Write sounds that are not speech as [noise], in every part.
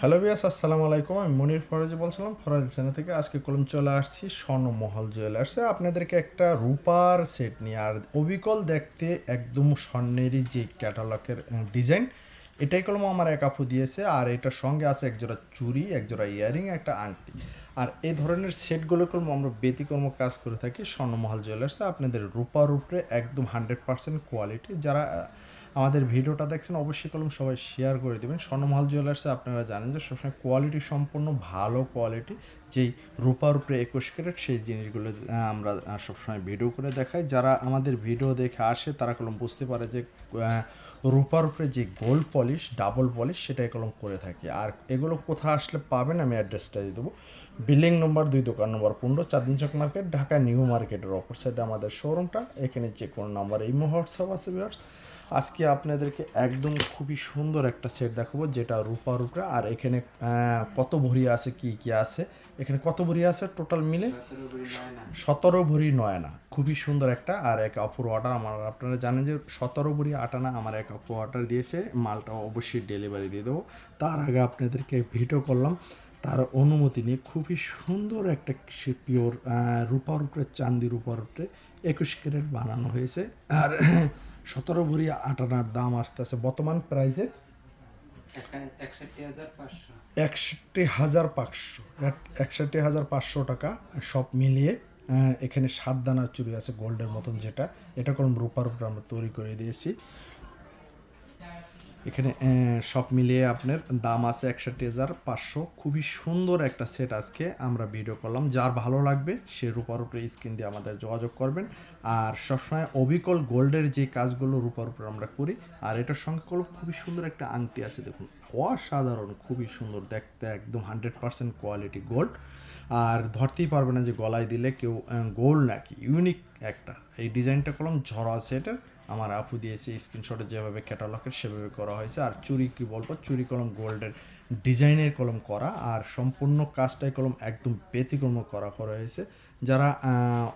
Hello বিয়াস আসসালামু আলাইকুম। আমি মনির ফরাজি বলছিলাম, ফরাজি সেনা থেকে আজকে কলম চলে আসছি স্বর্ণমহল জুয়েলার্সে আপনাদেরকে একটা রূপার সেট নিয়ে, আর অবিকল দেখতে একদম স্বর্ণেরই যে ক্যাটালগের ডিজাইন এটাই কলম আমার এক আপু দিয়েছে, আর এটার সঙ্গে আছে একজোড়া চুরি একজোড়া ইয়ারিং একটা আংটি। আর এই ধরনের সেটগুলো কলম আমরা ব্যতিক্রম কাজ করে থাকি স্বর্ণমহল জুয়েলার্সে আপনাদের রূপার উপরে একদম হান্ড্রেড পার্সেন্ট কোয়ালিটি যারা আমাদের ভিডিওটা দেখছেন, অবশ্যই কলম সবাই শেয়ার করে দেবেন। স্বর্ণমহল জুয়েলার্সে আপনারা জানেন যে সবসময় কোয়ালিটি সম্পূর্ণ ভালো কোয়ালিটি যেই রূপার উপরে একুশ ক্যারেট, সেই জিনিসগুলো আমরা সবসময় ভিডিও করে দেখাই। যারা আমাদের ভিডিও দেখে আসে, তারা কলম বুঝতে পারে যে রূপার উপরে যে গোল্ড পলিশ ডাবল পলিশ সেটাই কলম করে থাকি। আর এগুলো কোথায় আসলে পাবেন আমি অ্যাড্রেসটা দিয়ে দেবো। বিল্ডিং নম্বর দুই দোকান নম্বর পনেরো চাঁদিন চক মার্কেট ঢাকা নিউ মার্কেটের অপর সাইডে আমাদের শোরুমটা এখানে যে কোনো নাম্বার এই হোয়াটসঅ্যাপ আছে ভিউয়ার্স আজকে আপনাদেরকে একদম খুবই সুন্দর একটা সেট দেখাবো যেটা রূপার উপরে। আর এখানে কত ভরি আছে কি কি আছে? এখানে কত ভরি আছে টোটাল মিলে? সতেরো ভরি নয়না খুবই সুন্দর একটা আর এক অপর অর্ডার আমার, আপনারা জানেন যে সতেরো ভরি আটানা আমার এক অপর অর্ডার দিয়েছে, মালটা অবশ্যই ডেলিভারি দিয়ে দেবো। তার আগে আপনাদেরকে ভিডিও করলাম, তার অনুমতি নিয়ে খুবই সুন্দর একটা সে পিওর রূপার উপরে চান্দি রূপার উপরে একুশ ক্যারেট বানানো হয়েছে। আর [clears throat] সতেরো ভরি আটানার দাম আসতে আছে বর্তমান প্রাইসে একষট্টি হাজার পাঁচশো। একষট্টি হাজার পাঁচশো টাকা, সব মিলিয়ে। এখানে সাত দানার চুড়ি আছে গোল্ডের মতন যেটা। এটা কোনো রূপার উপর আমরা তৈরি করে দিয়েছি। এখানে সব মিলিয়ে আপনার দাম আছে একষট্টি হাজার পাঁচশো। খুবই সুন্দর একটা সেট আজকে আমরা ভিডিও করলাম। যার ভালো লাগবে সে রূপার উপরে স্ক্রিন দিয়ে আমাদের যোগাযোগ করবেন। আর সবসময় অবিকল গোল্ডের যে কাজগুলো রূপার উপরে আমরা করি, আর এটার সঙ্গে কল খুবই সুন্দর একটা আংটি আছে, দেখুন। অসাধারণ, খুবই সুন্দর, দেখতে একদম হান্ড্রেড পার্সেন্ট কোয়ালিটি গোল্ড। আর ধরতেই পারবে না যে গলায় দিলে কেউ গোল্ড নাকি, ইউনিক একটা। এই ডিজাইনটা কলম ঝরা সেটের। আমার আপু দিয়েছে স্ক্রিনশটে যেভাবে ক্যাটালগের সেভাবে করা হয়েছে। আর চুরি কি বলব? চুরি কলম, গোল্ডের ডিজাইনের কলম করা। আর সম্পূর্ণ কাজটাই কলম একদম ব্যতিক্রম করা করা হয়েছে। যারা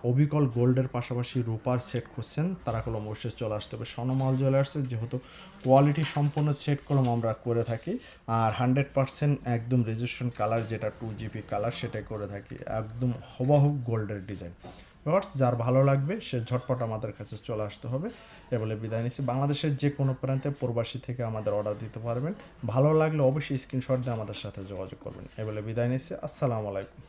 অবিকল গোল্ডের পাশাপাশি রূপার সেট খুঁজছেন, তারা কলম অবশ্যই চলে আসতে হবে। স্বর্ণমাল জুয়েলার্সের যেহেতু কোয়ালিটি সম্পূর্ণ সেট কলম আমরা করে থাকি, আর হান্ড্রেড পার্সেন্ট একদম রেজিস্ট্রেশন কালার যেটা টু জিপি কালার সেটাই করে থাকি। একদম হবাহুক গোল্ডের ডিজাইন। ভিউয়ার্স যার ভালো লাগবে, সে ঝটপট আমাদের কাছে চলে আসতে হবে। এ বলে বিদায় নিচ্ছি। বাংলাদেশের যে কোনো প্রান্তে প্রবাসী থেকে আমাদের অর্ডার দিতে পারবেন। ভালো লাগলে অবশ্যই স্ক্রিনশট দিয়ে আমাদের সাথে যোগাযোগ করবেন। এ বলে বিদায় নিচ্ছি। আসসালামু আলাইকুম।